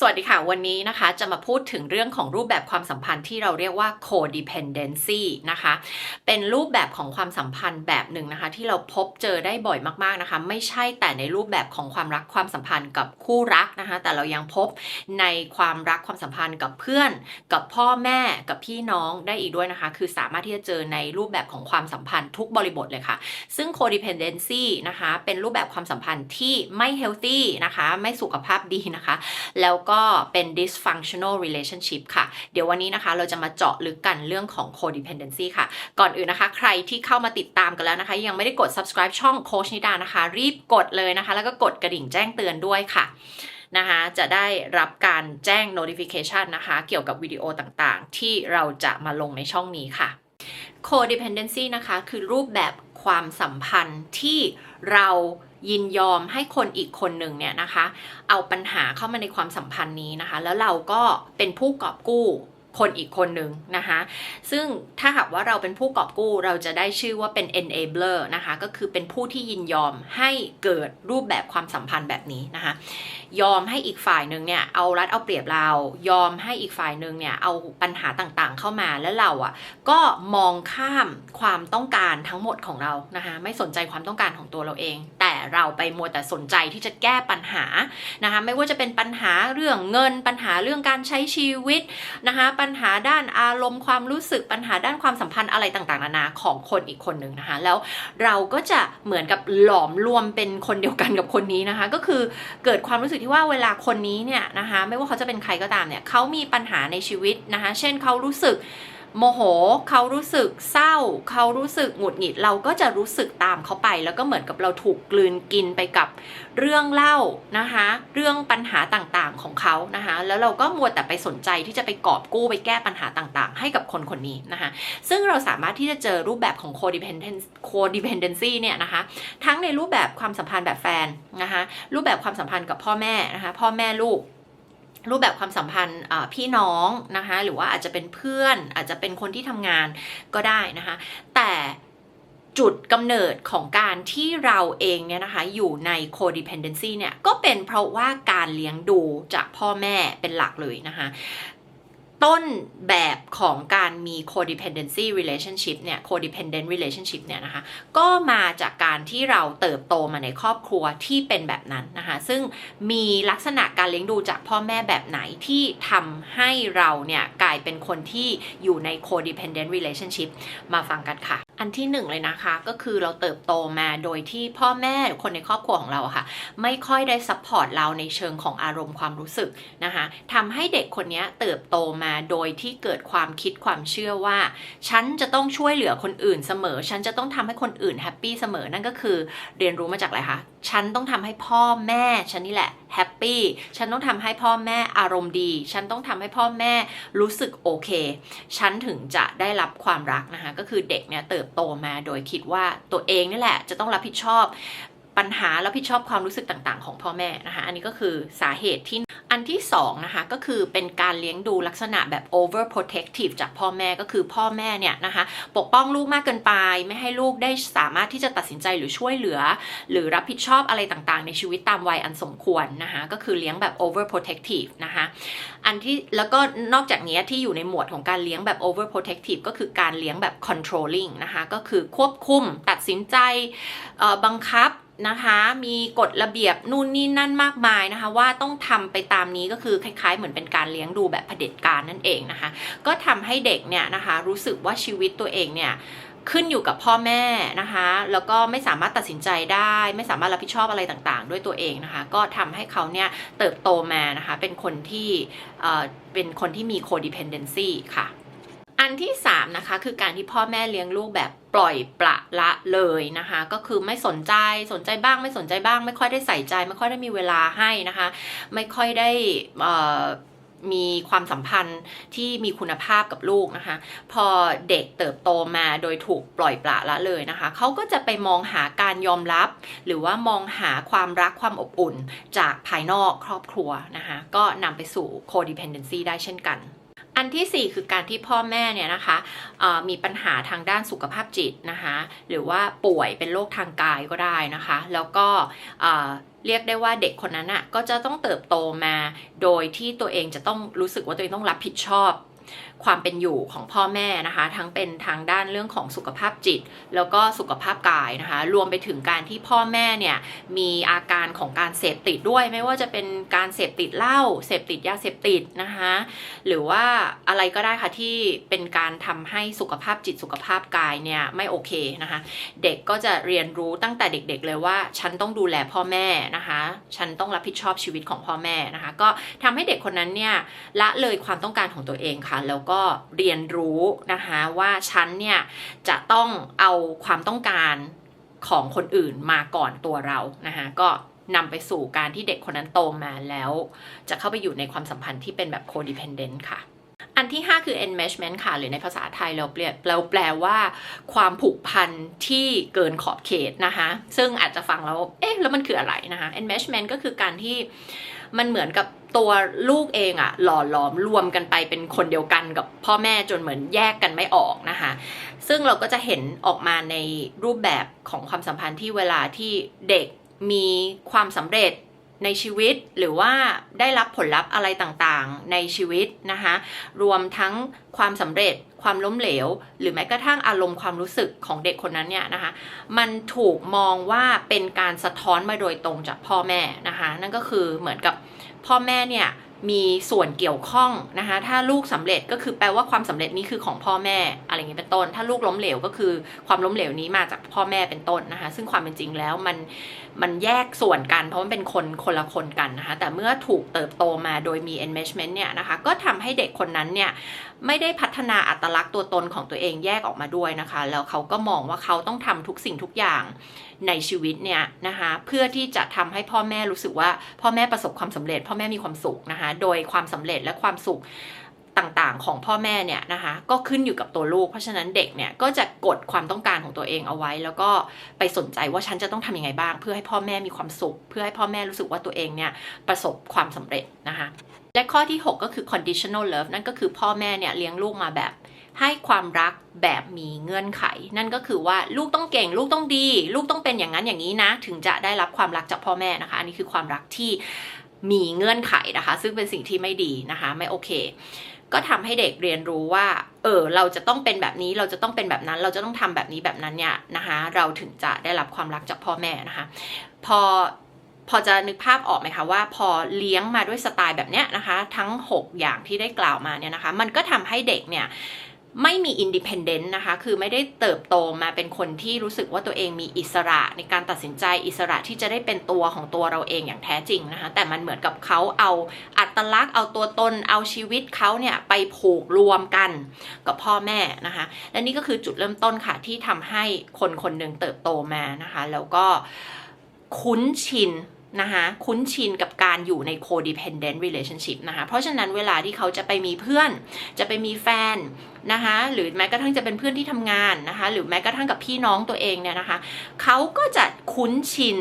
สวัสดีค่ะ วันนี้นะคะจะมาพูดถึงเรื่องของรูปแบบความสัมพันธ์ที่เราเรียกว่า codependency นะคะ เป็นรูปแบบของความสัมพันธ์แบบหนึ่งนะคะ ที่เราพบเจอได้บ่อยมากๆนะคะ ไม่ใช่แต่ในรูปแบบของความรักความสัมพันธ์กับคู่รักนะคะ แต่เรายังพบในความรักความสัมพันธ์กับเพื่อน กับพ่อแม่กับพี่น้องได้อีกด้วยนะคะ คือสามารถที่จะเจอในรูปแบบของความสัมพันธ์ทุกบริบทเลยค่ะ ซึ่ง codependency นะคะ เป็นรูปแบบความสัมพันธ์ที่ไม่ healthy นะคะ ไม่สุขภาพดีนะคะแล้วก็เป็น dysfunctional relationship ค่ะ เดี๋ยววันนี้นะคะเราจะมาเจาะลึกกันเรื่องของ codependency ค่ะ ก่อนอื่นนะคะ ใครที่เข้ามาติดตามกันแล้วนะคะ ยังไม่ได้กด subscribe ช่องโคชนิดานะคะ รีบกดเลยนะคะ แล้วก็กดกระดิ่งแจ้งเตือนด้วยค่ะนะคะจะได้รับการแจ้ง notification นะคะ เกี่ยวกับวิดีโอต่างๆ ที่เราจะมาลงในช่องนี้ค่ะ codependency นะคะ คือรูปแบบความสัมพันธ์ที่เรา ยินยอมให้คนอีกคนหนึ่งเนี่ยนะคะ เอาปัญหาเข้ามาในความสัมพันธ์นี้นะคะ แล้วเราก็เป็นผู้กอบกู้ คนอีกคนหนึ่งนะคะ ซึ่งถ้าหากว่าเราเป็นผู้กอบกู้เราจะได้ชื่อว่าเป็น enabler นะคะ ก็คือเป็นผู้ที่ยินยอมให้เกิดรูปแบบความสัมพันธ์แบบนี้นะคะ ยอมให้อีกฝ่ายหนึ่งเนี่ยเอารัดเอาเปรียบเรา ยอมให้อีกฝ่ายหนึ่งเนี่ยเอาปัญหาต่างๆ เข้ามาแล้วเราอะก็มองข้ามความต้องการทั้งหมดของเรานะคะ ไม่สนใจความต้องการของตัวเราเอง แต่เราไปมัวแต่สนใจที่จะแก้ปัญหานะคะ ไม่ว่าจะเป็นปัญหาเรื่องเงิน ปัญหาเรื่องการใช้ชีวิตนะคะปัญญหาด้านอารมณ์ความรู้สึกปัญหาด้านความสัมพันธ์อะไรต่างๆนานาของคนอีกคนหนึ่งนะคะ แล้วเราก็จะเหมือนกับหลอมรวมเป็นคนเดียวกันกับคนนี้นะคะ ก็คือเกิดความรู้สึกที่ว่าเวลาคนนี้เนี่ยนะคะ ไม่ว่าเขาจะเป็นใครก็ตามเนี่ยเขามีปัญหาในชีวิตนะคะ เช่นเขารู้สึก โมโหเขารู้สึกเศร้า เขารู้สึกหงุดหงิดเราก็จะรู้สึกตามเขาไป แล้วก็เหมือนกับเราถูกกลืนกินไปกับเรื่องเล่านะคะ เรื่องปัญหาต่างๆของเขานะคะ แล้วเราก็มัวแต่ไปสนใจที่จะไปกอบกู้ไปแก้ปัญหาต่างๆ ให้กับคนคนนี้นะคะ ซึ่งเราสามารถที่จะเจอรูปแบบของ codependence codependency เนี่ยนะคะ ทั้งในรูปแบบความสัมพันธ์แบบแฟนนะคะ รูปแบบความสัมพันธ์กับพ่อแม่นะคะ พ่อแม่ลูก รูปแบบความสัมพันธ์พี่น้องนะคะหรือว่าอาจจะเป็นเพื่อน อาจจะเป็นคนที่ทำงานก็ได้นะคะ แต่จุดกำเนิดของการที่เราเองเนี่ยนะคะอยู่ใน codependency เนี่ยก็เป็นเพราะว่าการเลี้ยงดูจากพ่อแม่เป็นหลักเลยนะคะ ต้นแบบของการมี codependency relationship เนี่ย codependent relationship เนี่ยนะคะ ก็มาจากการที่เราเติบโตมาในครอบครัวที่เป็นแบบนั้นนะคะ ซึ่งมีลักษณะการเลี้ยงดูจากพ่อแม่แบบไหนที่ทำให้เราเนี่ยกลายเป็นคนที่อยู่ใน codependent relationship มาฟังกันค่ะ อันที่หนึ่งเลยนะคะก็คือเราเติบโตมาโดยที่พ่อแม่คนในครอบครัวของเราค่ะ ไม่ค่อยได้ซัพพอร์ตเราในเชิงของอารมณ์ความรู้สึกนะคะทำให้เด็กคนนี้เติบโตมาโดยที่เกิดความคิดความเชื่อว่า ฉันจะต้องช่วยเหลือคนอื่นเสมอ ฉันจะต้องทำให้คนอื่นแฮปปี้เสมอนั่นก็คือ เรียนรู้มาจากอะไรคะฉันต้องทำให้พ่อแม่ฉันนี่แหละแฮปปี้ฉันต้องทำให้พ่อแม่อารมณ์ดี ฉันต้องทำให้พ่อแม่รู้สึกโอเค ฉันถึงจะได้รับความรักนะคะก็คือเด็กเนี่ยเติบโตมาโดยคิดว่าตัวเองนี่แหละจะต้องรับผิดชอบ ปัญหารับผิดชอบความรู้สึกต่าง ๆ ของพ่อแม่นะคะ อันนี้ก็คือสาเหตุที่อันที่2นะคะก็คือเป็นการเลี้ยงดูลักษณะแบบ over protective จากพ่อแม่ก็คือพ่อแม่เนี่ยนะคะ ปกป้องลูกมากเกินไป ไม่ให้ลูกได้สามารถที่จะตัดสินใจหรือช่วยเหลือ หรือรับผิดชอบอะไรต่างๆ ในชีวิตตามวัยอันสมควรนะคะ ก็คือเลี้ยงแบบ over protective นะคะ อันที่แล้วก็นอกจากนี้ที่อยู่ในหมวดของการเลี้ยงแบบ over protective ก็คือการเลี้ยงแบบ controlling นะคะก็คือควบคุมตัดสินใจบังคับ นะคะมีกฎระเบียบนู่นนี่นั่นมากมายนะคะ ว่าต้องทำไปตามนี้ก็คือคล้ายๆ เหมือนเป็นการเลี้ยงดูแบบเผด็จการนั่นเองนะคะ ก็ทำให้เด็กเนี่ยนะคะรู้สึกว่าชีวิตตัวเองเนี่ยขึ้นอยู่กับพ่อแม่นะคะ แล้วก็ไม่สามารถตัดสินใจได้ ไม่สามารถรับผิดชอบอะไรต่างๆ ด้วยตัวเองนะคะ ก็ทำให้เขาเนี่ยเติบโตมานะคะ เป็นคนที่เป็นคนที่มี codependency ค่ะ อันที่3นะคะคือการที่พ่อแม่เลี้ยงลูกแบบปล่อยปละละเลยนะคะ ก็คือไม่สนใจสนใจบ้างไม่สนใจบ้าง ไม่ค่อยได้ใส่ใจ ไม่ค่อยได้มีเวลาให้นะคะ ไม่ค่อยได้มีความสัมพันธ์ที่มีคุณภาพกับลูกนะคะ พอเด็กเติบโตมาโดยถูกปล่อยปละละเลยนะคะเขาก็จะไปมองหาการยอมรับ หรือว่ามองหาความรักความอบอุ่นจากภายนอกครอบครัวนะคะ ก็นำไปสู่ codependency ได้เช่นกัน อันที่ 4 คือการที่พ่อแม่เนี่ยนะคะมีปัญหาทางด้านสุขภาพจิตนะคะหรือว่าป่วยเป็นโรคทางกายก็ได้นะคะ แล้วก็เรียกได้ว่าเด็กคนนั้นอะก็จะต้องเติบโตมาโดยที่ตัวเองจะต้องรู้สึกว่าตัวเองต้องรับผิดชอบ ความเป็นอยู่ของพ่อแม่นะคะ ทั้งเป็นทางด้านเรื่องของสุขภาพจิต แล้วก็สุขภาพกายนะคะ รวมไปถึงการที่พ่อแม่เนี่ยมีอาการของการเสพติดด้วย ไม่ว่าจะเป็นการเสพติดเหล้าเสพติดยาเสพติดนะคะหรือว่าอะไรก็ได้ค่ะที่เป็นการทำให้สุขภาพจิตสุขภาพกายเนี่ยไม่โอเคนะคะ เด็กก็จะเรียนรู้ตั้งแต่เด็ก ๆ เลยว่า ฉันต้องดูแลพ่อแม่นะคะ ฉันต้องรับผิดชอบชีวิตของพ่อแม่นะคะ ก็ทำให้เด็กคนนั้นเนี่ยละเลยความต้องการของตัวเองค่ะแล้วก็เรียนรู้นะคะว่าฉันเนี่ยจะต้องเอาความต้องการของคนอื่นมาก่อนตัวเรานะคะก็นำไปสู่การที่เด็กคนนั้นโตมาแล้ว จะเข้าไปอยู่ในความสัมพันธ์ที่เป็นแบบ codependent ค่ะ อันที่ 5 คือ enmeshment ค่ะ หรือในภาษาไทยเราเปลี่ยนเราแปลว่าความผูกพันที่เกินขอบเขตนะคะ ซึ่งอาจจะฟังแล้ว เอ๊ะ แล้วมันคืออะไรนะคะ enmeshment ก็คือการที่ มันเหมือนกับตัวลูกเองอะหล่อหลอมรวมกันไปเป็นคนเดียวกันกับพ่อแม่จนเหมือนแยกกันไม่ออกนะคะ ซึ่งเราก็จะเห็นออกมาในรูปแบบของความสัมพันธ์ที่เวลาที่เด็กมีความสำเร็จ ในชีวิตหรือว่าได้รับผลลัพธ์อะไรต่างๆ ในชีวิตนะคะรวมทั้งความสำเร็จความล้มเหลว หรือแม้กระทั่งอารมณ์ความรู้สึกของเด็กคนนั้นเนี่ยนะคะมันถูกมองว่าเป็นการสะท้อนมาโดยตรงจากพ่อแม่นะคะนั่นก็คือเหมือนกับพ่อแม่เนี่ย มีส่วนเกี่ยวข้องนะคะ ถ้าลูกสำเร็จก็คือแปลว่าความสำเร็จนี้คือของพ่อแม่ อะไรอย่างนี้เป็นต้น ถ้าลูกล้มเหลวก็คือความล้มเหลวนี้มาจากพ่อแม่เป็นต้นนะคะ ซึ่งความเป็นจริงแล้วมันมันแยกส่วนกัน เพราะมันเป็นคนคนละคนกันนะคะ แต่เมื่อถูกเติบโตมาโดยมี enmeshment เนี่ยนะคะ ก็ทำให้เด็กคนนั้นเนี่ยไม่ได้พัฒนาอัตลักษณ์ตัวตนของตัวเองแยกออกมาด้วยนะคะ แล้วเขาก็มองว่าเขาต้องทำทุกสิ่งทุกอย่าง ในชีวิตเนี่ยนะคะเพื่อที่จะทำให้พ่อแม่รู้สึกว่าพ่อแม่ประสบความสำเร็จ พ่อแม่มีความสุขนะคะโดยความสำเร็จและความสุขต่างๆ ของพ่อแม่เนี่ยนะคะก็ขึ้นอยู่กับตัวลูก เพราะฉะนั้นเด็กเนี่ยก็จะกดความต้องการของตัวเองเอาไว้ แล้วก็ไปสนใจว่าฉันจะต้องทำยังไงบ้าง เพื่อให้พ่อแม่มีความสุข เพื่อให้พ่อแม่รู้สึกว่าตัวเองเนี่ยประสบความสำเร็จนะคะและข้อที่ 6 ก็คือ conditional love นั่นก็คือพ่อแม่เนี่ยเลี้ยงลูกมาแบบ ให้ความรักแบบมีเงื่อนไข นั่นก็คือว่าลูกต้องเก่ง ลูกต้องดี ลูกต้องเป็นอย่างนั้นอย่างนี้นะ ถึงจะได้รับความรักจากพ่อแม่นะคะ อันนี้คือความรักที่มีเงื่อนไขนะคะ ซึ่งเป็นสิ่งที่ไม่ดีนะคะ ไม่โอเค ก็ทำให้เด็กเรียนรู้ว่า เออ เราจะต้องเป็นแบบนี้ เราจะต้องเป็นแบบนั้น เราจะต้องทำแบบนี้แบบนั้นเนี่ยนะคะ เราถึงจะได้รับความรักจากพ่อแม่นะคะ พอพอจะนึกภาพออกไหมคะว่าพอเลี้ยงมาด้วยสไตล์แบบเนี้ยนะคะ ทั้ง 6 อย่างที่ได้กล่าวมาเนี่ยนะคะ มันก็ทำให้เด็กเนี่ย ไม่มีอินดิเพนเดนต์นะคะ คือไม่ได้เติบโตมาเป็นคนที่รู้สึกว่าตัวเองมีอิสระในการตัดสินใจอิสระที่จะได้เป็นตัวของตัวเราเองอย่างแท้จริงนะคะ แต่มันเหมือนกับเขาเอาอัตลักษณ์เอาตัวตนเอาชีวิตเขาเนี่ยไปผูกรวมกันกับพ่อแม่นะคะ และนี่ก็คือจุดเริ่มต้นค่ะที่ทำให้คนคนหนึ่งเติบโตมานะคะ แล้วก็คุ้นชิน นะคะคุ้นชินกับการอยู่ใน codependent relationship นะคะเพราะฉะนั้นเวลาที่เขาจะไปมีเพื่อน จะไปมีแฟนนะคะหรือแม้กระทั่งจะเป็นเพื่อนที่ทำงานนะคะหรือแม้กระทั่งกับพี่น้องตัวเองเนี่ยนะคะเขาก็จะคุ้นชิน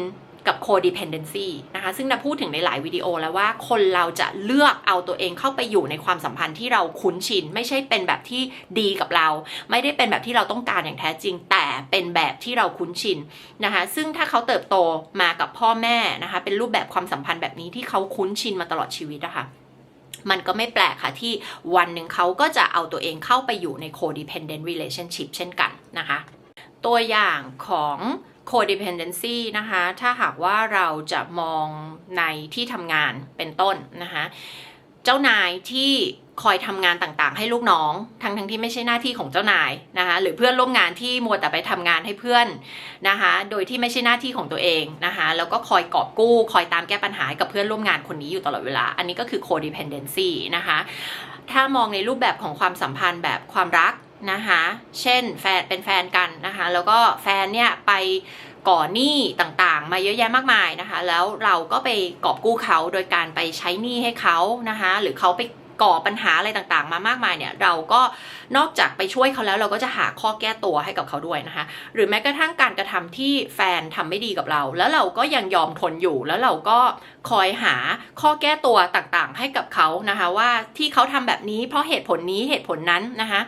กับ codependency นะคะ ซึ่งเราพูดถึงในหลายวิดีโอแล้วว่าคนเราจะเลือกเอาตัวเองเข้าไปอยู่ในความสัมพันธ์ที่เราคุ้นชิน ไม่ใช่เป็นแบบที่ดีกับเรา ไม่ได้เป็นแบบที่เราต้องการอย่างแท้จริง แต่เป็นแบบที่เราคุ้นชินนะคะ ซึ่งถ้าเขาเติบโตมากับพ่อแม่นะคะ เป็นรูปแบบความสัมพันธ์แบบนี้ที่เขาคุ้นชินมาตลอดชีวิตนะคะมันก็ไม่แปลกค่ะที่วันหนึ่งเขาก็จะเอาตัวเองเข้าไปอยู่ใน codependent relationship เช่นกันนะคะ ตัวอย่างของ codependency นะคะ ถ้าหากว่าเราจะมองในที่ทำงานเป็นต้นนะคะ เจ้านายที่คอยทำงานต่างๆ ให้ลูกน้อง ทั้งทั้งที่ไม่ใช่หน้าที่ของเจ้านายนะคะ หรือเพื่อนร่วมงานที่มัวแต่ไปทำงานให้เพื่อนนะคะ โดยที่ไม่ใช่หน้าที่ของตัวเองนะคะ แล้วก็คอยกอบกู้ คอยตามแก้ปัญหากับเพื่อนร่วมงานคนนี้อยู่ตลอดเวลา อันนี้ก็คือ codependency นะคะ ถ้ามองในรูปแบบของความสัมพันธ์แบบความรัก นะคะ เช่นแฟนเป็นแฟนกันนะคะ แล้วก็แฟนเนี่ยไปก่อหนี้ต่างๆ มาเยอะแยะมากมายนะคะ แล้วเราก็ไปกอบกู้เขาโดยการไปใช้หนี้ให้เขานะคะ หรือเขาไป ก่อปัญหาอะไรต่างๆ มามากมายเนี่ยเราก็นอกจากไปช่วยเขาแล้วเราก็จะหาข้อแก้ตัวให้กับเขาด้วยนะคะ หรือแม้กระทั่งการกระทำที่แฟนทำไม่ดีกับเรา แล้วเราก็ยังยอมทนอยู่แล้วเราก็คอยหาข้อแก้ตัวต่างๆ ให้กับเขานะคะว่าที่เขาทำแบบนี้เพราะเหตุผลนี้เหตุผลนั้นนะคะ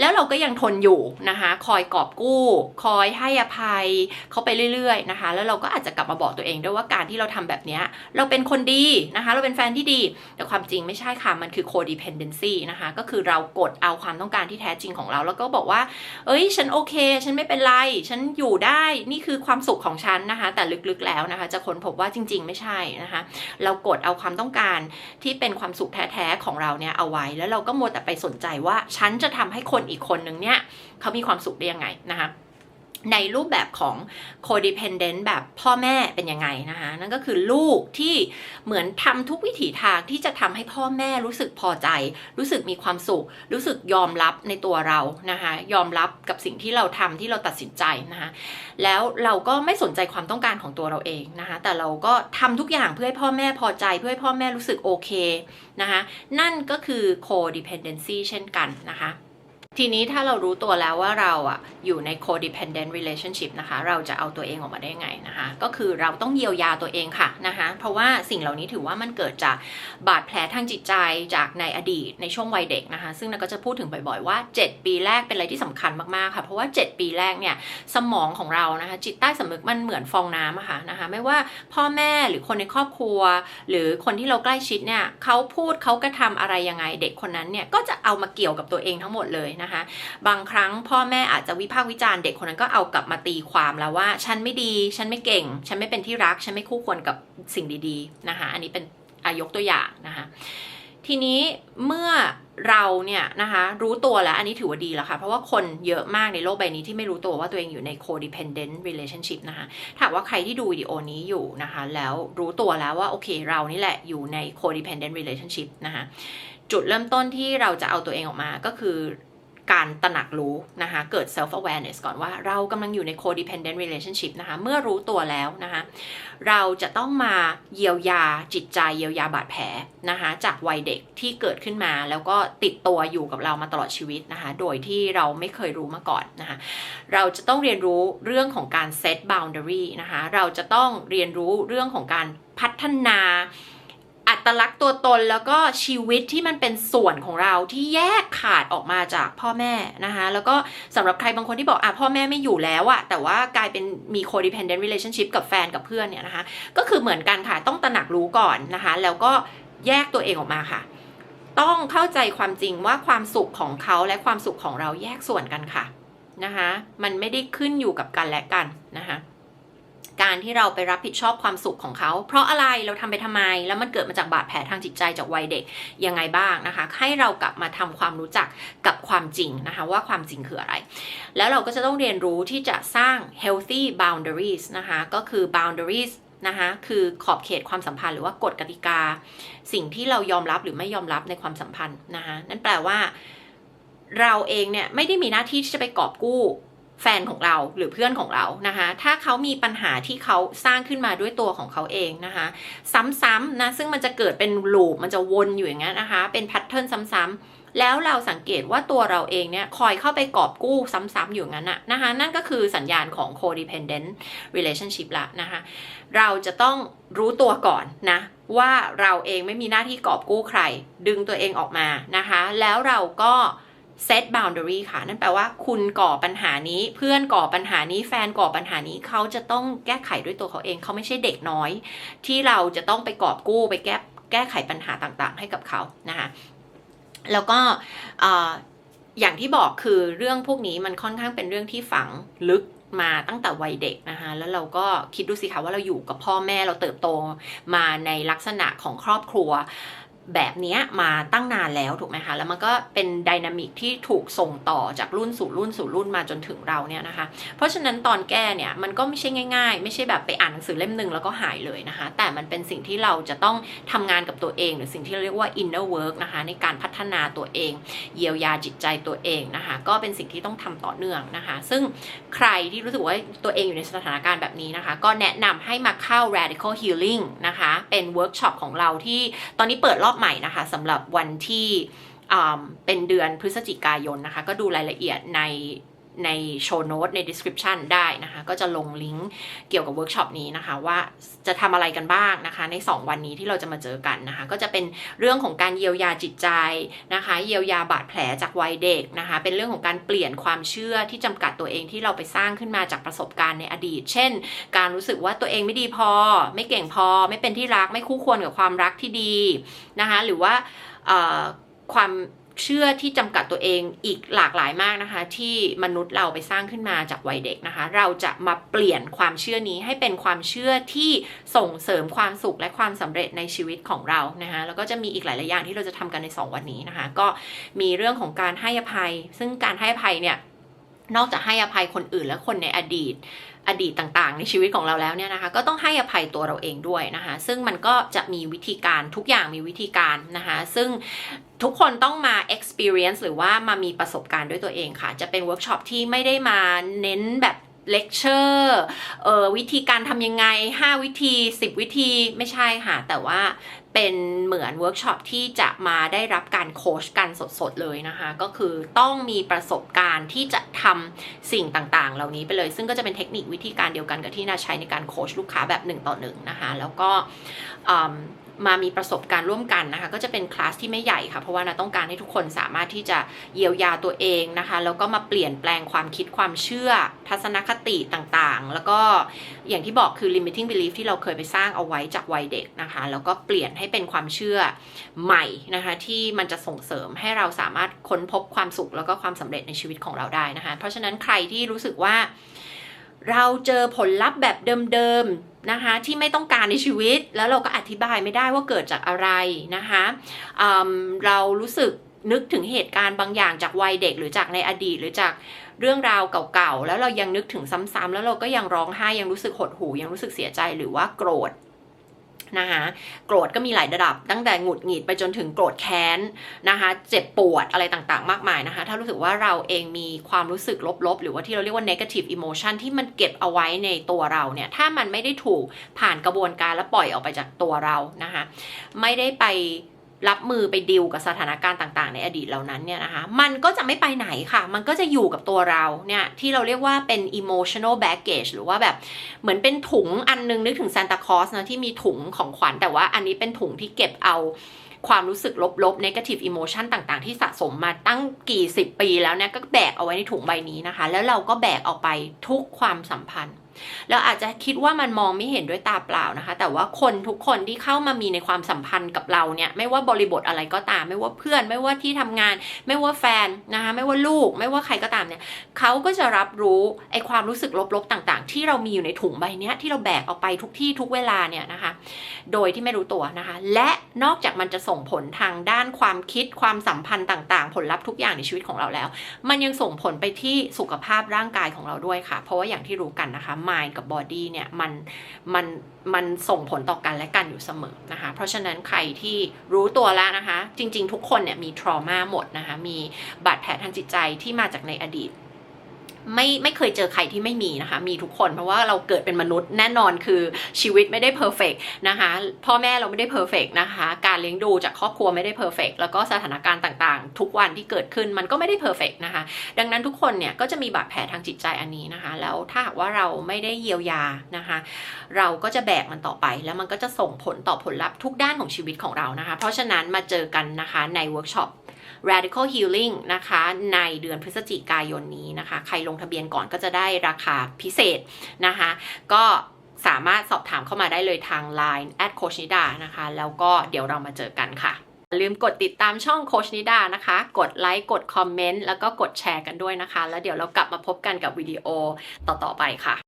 แล้วเราก็ยังทนอยู่นะคะคอยกอบกู้ คอยให้อภัยเขาไปเรื่อยๆนะคะแล้วเราก็อาจจะกลับมาบอกตัวเองด้วยว่าการที่เราทำแบบนี้เราเป็นคนดีนะคะ เราเป็นแฟนที่ดี แต่ความจริงไม่ใช่ค่ะมันคือ codependency นะคะ ก็คือเรากดเอาความต้องการที่แท้จริงของเรา แล้วก็บอกว่า เอ้ย ฉันโอเค ฉันไม่เป็นไร ฉันอยู่ได้ นี่คือความสุขของฉันนะคะ แต่ลึกๆแล้วนะคะ จะค้นพบว่าจริง ๆ ไม่ใช่นะคะ เรากดเอาความต้องการที่เป็นความสุขแท้ๆของเราเนี่ยเอาไว้ แล้วเราก็มัวแต่ไปสนใจว่า ฉันจะทำให้คนอีกคนนึงเนี่ยเขามีความสุขได้ยังไงนะคะ ในรูปแบบของ codependent แบบพ่อแม่เป็นยังไงนะคะ นั่นก็คือลูกที่เหมือนทำทุกวิถีทางที่จะทำให้พ่อแม่รู้สึกพอใจ รู้สึกมีความสุข รู้สึกยอมรับในตัวเรานะคะ ยอมรับกับสิ่งที่เราทำที่เราตัดสินใจนะคะ แล้วเราก็ไม่สนใจความต้องการของตัวเราเองนะคะ แต่เราก็ทำทุกอย่างเพื่อให้พ่อแม่พอใจ เพื่อให้พ่อแม่รู้สึกโอเคนะคะ นั่นก็คือ codependency เช่นกันนะคะ ทีนี้ถ้าเรารู้ตัวแล้วว่าเราอะอยู่ใน codependent relationship นะคะ เราจะเอาตัวเองออกมาได้ไงนะคะ ก็คือเราต้องเยียวยาตัวเองค่ะนะคะ เพราะว่าสิ่งเหล่านี้ถือว่ามันเกิดจากบาดแผลทางจิตใจจากในอดีตในช่วงวัยเด็กนะคะ ซึ่งเราก็จะพูดถึงบ่อยๆว่า 7 ปีแรกเป็นอะไรที่สำคัญมากๆค่ะ เพราะว่า 7 ปีแรกเนี่ยสมองของเรานะคะ จิตใต้สำนึกมันเหมือนฟองน้ำอะค่ะนะคะ ไม่ว่าพ่อแม่หรือคนในครอบครัว หรือคนที่เราใกล้ชิดเนี่ยเขาพูดเขากระทำอะไรยังไงเด็กคนนั้นเนี่ยก็จะเอามาเกี่ยวกับตัวเองทั้งหมดเลยนะคะ บางครั้งพ่อแม่อาจจะวิพากษ์วิจารณ์เด็กคนนั้นก็เอากลับมาตีความแล้วว่า ฉันไม่ดี ฉันไม่เก่ง ฉันไม่เป็นที่รัก ฉันไม่คู่ควรกับสิ่งดีๆนะคะ อันนี้เป็นอายกตัวอย่างนะคะ ทีนี้เมื่อเราเนี่ยนะคะรู้ตัวแล้วอันนี้ถือว่าดีแล้วค่ะ เพราะว่าคนเยอะมากในโลกใบนี้ที่ไม่รู้ตัวว่าตัวเองอยู่ใน codependent relationship นะคะถ้าว่าใครที่ดูวิดีโอนี้อยู่นะคะ แล้วรู้ตัวแล้วว่าโอเคเรานี่แหละอยู่ใน codependent relationship นะคะจุดเริ่มต้นที่เราจะเอาตัวเองออกมาก็คือ การตระหนักรู้นะคะ เกิด self awareness ก่อนว่าเรากำลังอยู่ใน codependent relationship นะคะ เมื่อรู้ตัวแล้วนะคะ เราจะต้องมาเยียวยาจิตใจเยียวยาบาดแผลนะคะ จากวัยเด็กที่เกิดขึ้นมา แล้วก็ติดตัวอยู่กับเรามาตลอดชีวิตนะคะ โดยที่เราไม่เคยรู้มาก่อนนะคะ เราจะต้องเรียนรู้เรื่องของการ set boundary นะคะ เราจะต้องเรียนรู้เรื่องของการพัฒนา อัตลักษณ์ตัวตนแล้วก็ชีวิตที่มันเป็นส่วนของเราที่แยกขาดออกมาจากพ่อแม่นะคะแล้วก็สำหรับใครบางคนที่บอกอะพ่อแม่ไม่อยู่แล้วอะแต่ว่ากลายเป็นมี codependent relationship กับแฟนกับเพื่อนเนี่ยนะคะก็คือเหมือนกันค่ะต้องตระหนักรู้ก่อนนะคะ แล้วก็แยกตัวเองออกมาค่ะ ต้องเข้าใจความจริงว่าความสุขของเขาและความสุขของเราแยกส่วนกันค่ะนะคะมันไม่ได้ขึ้นอยู่กับกันและกันนะคะ การที่เราไปรับผิดชอบความสุขของเขา เพราะอะไรเราทำไปทำไม แล้วมันเกิดมาจากบาดแผลทางจิตใจจากวัยเด็กยังไงบ้างนะคะ ให้เรากลับมาทำความรู้จักกับความจริงนะคะ ว่าความจริงคืออะไร แล้วเราก็จะต้องเรียนรู้ที่จะสร้าง healthy boundaries นะคะ ก็คือ boundaries นะคะคือขอบเขตความสัมพันธ์หรือว่ากฎกติกา สิ่งที่เรายอมรับหรือไม่ยอมรับในความสัมพันธ์นะคะนั่นแปลว่า เราเองเนี่ยไม่ได้มีหน้าที่ที่จะไปกอบกู้ แฟนของเราหรือเพื่อนของเรานะคะ ถ้าเขามีปัญหาที่เขาสร้างขึ้นมาด้วยตัวของเขาเองนะคะ ซ้ำๆนะซึ่งมันจะเกิดเป็นลูปมันจะวนอยู่อย่างนี้นนะคะ เป็นแพทเทิร์นซ้ำๆแล้วเราสังเกตว่าตัวเราเองเนี่ยคอยเข้าไปกอบกู้ซ้ำๆอยู่งั้นนะนะคะนั่นก็คือสัญญาณของ codependent relationship ละนะคะเราจะต้องรู้ตัวก่อนนะว่าเราเองไม่มีหน้าที่กอบกู้ใคร ดึงตัวเองออกมานะคะ แล้วเราก็ เซต boundary ค่ะ นั่นแปลว่าคุณก่อปัญหานี้ เพื่อนก่อปัญหานี้ แฟนก่อปัญหานี้เขาจะต้องแก้ไขด้วยตัวเขาเอง เขาไม่ใช่เด็กน้อย ที่เราจะต้องไปกอบกู้ไปแก้แก้ไขปัญหาต่างๆ ให้กับเขานะคะแล้วก็อย่างที่บอกคือเรื่องพวกนี้มันค่อนข้างเป็นเรื่องที่ฝังลึกมาตั้งแต่วัยเด็กนะคะแล้วเราก็คิดดูสิคะว่าเราอยู่กับพ่อแม่เราเติบโตมาในลักษณะของครอบครัว แบบนี้มาตั้งนานแล้วถูกไหมคะ แล้วมันก็เป็นดินามิกที่ถูกส่งต่อจากรุ่นสู่รุ่นสู่รุ่นมาจนถึงเราเนี่ยนะคะ เพราะฉะนั้นตอนแก้เนี่ยมันก็ไม่ใช่ง่าย ๆ ไม่ใช่แบบไปอ่านหนังสือเล่มหนึ่งแล้วก็หายเลยนะคะ แต่มันเป็นสิ่งที่เราจะต้องทำงานกับตัวเอง หรือสิ่งที่เรียกว่า inner work นะคะในการพัฒนาตัวเอง เยียวยาจิตใจตัวเองนะคะ ก็เป็นสิ่งที่ต้องทำต่อเนื่องนะคะ ซึ่งใครที่รู้สึกว่าตัวเองอยู่ในสถานการณ์แบบนี้นะคะ ก็แนะนำให้มาเข้า radical healing นะคะ เป็นเวิร์กช็อปของเราที่ตอนนี้เปิดรอบใหม่นะคะสำหรับวันที่เป็นเดือนพฤศจิกายนนะคะ ก็ดูรายละเอียดใน ในโชว์โน้ตใน description ได้นะคะ ก็จะลงลิงก์เกี่ยวกับเวิร์กช็อปนี้นะคะ ว่าจะทำอะไรกันบ้างนะคะ ใน 2 วันนี้ที่เราจะมาเจอกันนะคะ ก็จะเป็นเรื่องของการเยียวยาจิตใจนะคะ เยียวยาบาดแผลจากวัยเด็กนะคะ เป็นเรื่องของการเปลี่ยนความเชื่อที่จำกัดตัวเองที่เราไปสร้างขึ้นมาจากประสบการณ์ในอดีต เช่น การรู้สึกว่าตัวเองไม่ดีพอ ไม่เก่งพอ ไม่เป็นที่รักไม่คู่ควรกับความรักที่ดีนะคะ หรือว่าความ เชื่อที่จำกัดตัวเองอีกหลากหลายมากนะคะ ที่มนุษย์เราไปสร้างขึ้นมาจากวัยเด็กนะคะ เราจะมาเปลี่ยนความเชื่อนี้ให้เป็นความเชื่อที่ส่งเสริมความสุขและความสำเร็จในชีวิตของเรานะคะแล้วก็จะมีอีกหลาย ๆ อย่างที่เราจะทำกันใน 2 วันนี้นะคะ ก็มีเรื่องของการให้อภัย ซึ่งการให้อภัยเนี่ย นอกจากให้อภัยคนอื่นและคนในอดีตอดีตต่างๆ ในชีวิตของเราแล้วเนี่ยนะคะก็ต้องให้อภัยตัวเราเองด้วยนะคะซึ่งมันก็จะมีวิธีการทุกอย่างมีวิธีการนะคะซึ่งทุกคนต้องมา experience หรือว่ามามีประสบการณ์ด้วยตัวเองค่ะ จะเป็นเวิร์กช็อปที่ไม่ได้มาเน้นแบบ เลคเชอร์เอ่อวิธีการทำยังไง 5 วิธี 10 วิธีไม่ใช่ค่ะ แต่ว่าเป็นเหมือนเวิร์กช็อปที่จะมาได้รับการโคชกันสดๆเลยนะคะ ก็คือต้องมีประสบการณ์ที่จะทำสิ่งต่างๆ เหล่านี้ไปเลย ซึ่งก็จะเป็นเทคนิควิธีการเดียวกันกับที่นาใช้ในการโคชลูกค้าแบบ1ต่อ1นะคะ แล้วก็ มามีประสบการณ์ร่วมกันนะคะ ก็จะเป็นคลาสที่ไม่ใหญ่ค่ะ เพราะว่านาต้องการให้ทุกคนสามารถที่จะเยียวยาตัวเองนะคะ แล้วก็มาเปลี่ยนแปลงความคิดความเชื่อ ทัศนคติต่างๆ แล้วก็อย่างที่บอกคือ limiting belief ที่เราเคยไปสร้างเอาไว้จากวัยเด็กนะคะ แล้วก็เปลี่ยนให้เป็นความเชื่อใหม่นะคะ ที่มันจะส่งเสริมให้เราสามารถค้นพบความสุขแล้วก็ความสำเร็จในชีวิตของเราได้นะคะ เพราะฉะนั้นใครที่รู้สึกว่า เราเจอผลลัพธ์แบบเดิมๆนะคะที่ไม่ต้องการในชีวิต แล้วเราก็อธิบายไม่ได้ว่าเกิดจากอะไรนะคะเเรารู้สึกนึกถึงเหตุการณ์บางอย่างจากวัยเด็กหรือจากในอดีตหรือจากเรื่องราวเก่าๆ แล้วเรายังนึกถึงซ้ำๆแล้วเราก็ยังร้องไห้ยังรู้สึกหดหู่ยังรู้สึกเสียใจหรือว่าโกรธ นะคะโกรธก็มีหลายระดับ ตั้งแต่หงุดหงิดไปจนถึงโกรธแค้นนะคะเจ็บปวดอะไรต่างๆ มากมายนะคะถ้ารู้สึกว่าเราเองมีความรู้สึกลบๆ หรือว่าที่เราเรียกว่า negative emotion ที่มันเก็บเอาไว้ในตัวเราเนี่ยถ้ามันไม่ได้ถูกผ่านกระบวนการและปล่อยออกไปจากตัวเรานะคะไม่ได้ไป รับมือไปดิวกับสถานการณ์ต่างๆ ในอดีตเหล่านั้นเนี่ยนะคะ มันก็จะไม่ไปไหนค่ะ มันก็จะอยู่กับตัวเราเนี่ยที่เราเรียกว่าเป็น emotional baggage หรือว่าแบบเหมือนเป็นถุงอันนึงนึกถึงซานตาคลอสนะที่มีถุงของขวัญแต่ว่าอันนี้เป็นถุงที่เก็บเอาความรู้สึกลบๆ negative emotion ต่างๆ ที่สะสมมาตั้งกี่สิบปีแล้วเนี่ยก็แบกเอาไว้ในถุงใบนี้นะคะ แล้วเราก็แบกออกไปทุกความสัมพันธ์ แล้วอาจจะคิดว่ามันมองไม่เห็นด้วยตาเปล่านะคะ แต่ว่าคนทุกคนที่เข้ามามีในความสัมพันธ์กับเราเนี่ย ไม่ว่าบริบทอะไรก็ตาม ไม่ว่าเพื่อน ไม่ว่าที่ทำงาน ไม่ว่าแฟนนะคะ ไม่ว่าลูก ไม่ว่าใครก็ตามเนี่ยเขาก็จะรับรู้ไอ้ความรู้สึกลบๆต่างๆ ที่เรามีอยู่ในถุงใบเนี้ยที่เราแบกออกไปทุกที่ทุกเวลาเนี่ยนะคะ โดยที่ไม่รู้ตัวนะคะ และนอกจากมันจะส่งผลทางด้านความคิดความสัมพันธ์ต่างๆ ผลลัพธ์ทุกอย่างในชีวิตของเราแล้ว มันยังส่งผลไปที่สุขภาพร่างกายของเราด้วยค่ะ เพราะว่าอย่างที่รู้กันนะคะ mind กับ body เนี่ยมันมันมันส่งผลต่อกันและกันอยู่เสมอนะคะ เพราะฉะนั้นใครที่รู้ตัวแล้วนะคะ จริง ๆ ทุกคนเนี่ยมี trauma หมดนะคะ มีบาดแผลทางจิตใจที่มาจากในอดีต ไม่ไม่เคยเจอใครที่ไม่มีนะคะ มีทุกคนเพราะว่าเราเกิดเป็นมนุษย์แน่นอนคือชีวิตไม่ได้เพอร์เฟกนะคะพ่อแม่เราไม่ได้เพอร์เฟกนะคะ การเลี้ยงดูจากครอบครัวไม่ได้เพอร์เฟกแล้วก็สถานการณ์ต่างๆ ทุกวันที่เกิดขึ้นมันก็ไม่ได้เพอร์เฟกนะคะ ดังนั้นทุกคนเนี่ยก็จะมีบาดแผลทางจิตใจอันนี้นะคะ แล้วถ้าหากว่าเราไม่ได้เยียวยานะคะ เราก็จะแบกมันต่อไป แล้วมันก็จะส่งผลต่อผลลัพธ์ทุกด้านของชีวิตของเรานะคะ เพราะฉะนั้นมาเจอกันนะคะในเวิร์กช็อป Radical Healing นะคะ ในเดือนพฤศจิกายนนี้นะคะ ใครลงทะเบียนก่อนก็จะได้ราคาพิเศษนะคะ ก็สามารถสอบถามเข้ามาได้เลยทาง Line แอดโคชนิดานะคะ แล้วก็เดี๋ยวเรามาเจอกันค่ะลืมกดติดตามช่องโคชนิดานะคะ กดไลค์ กดคอมเมนต์ แล้วก็กดแชร์กันด้วยนะคะ แล้วเดี๋ยวเรากลับมาพบกันกับวิดีโอต่อ ๆ ไปค่ะ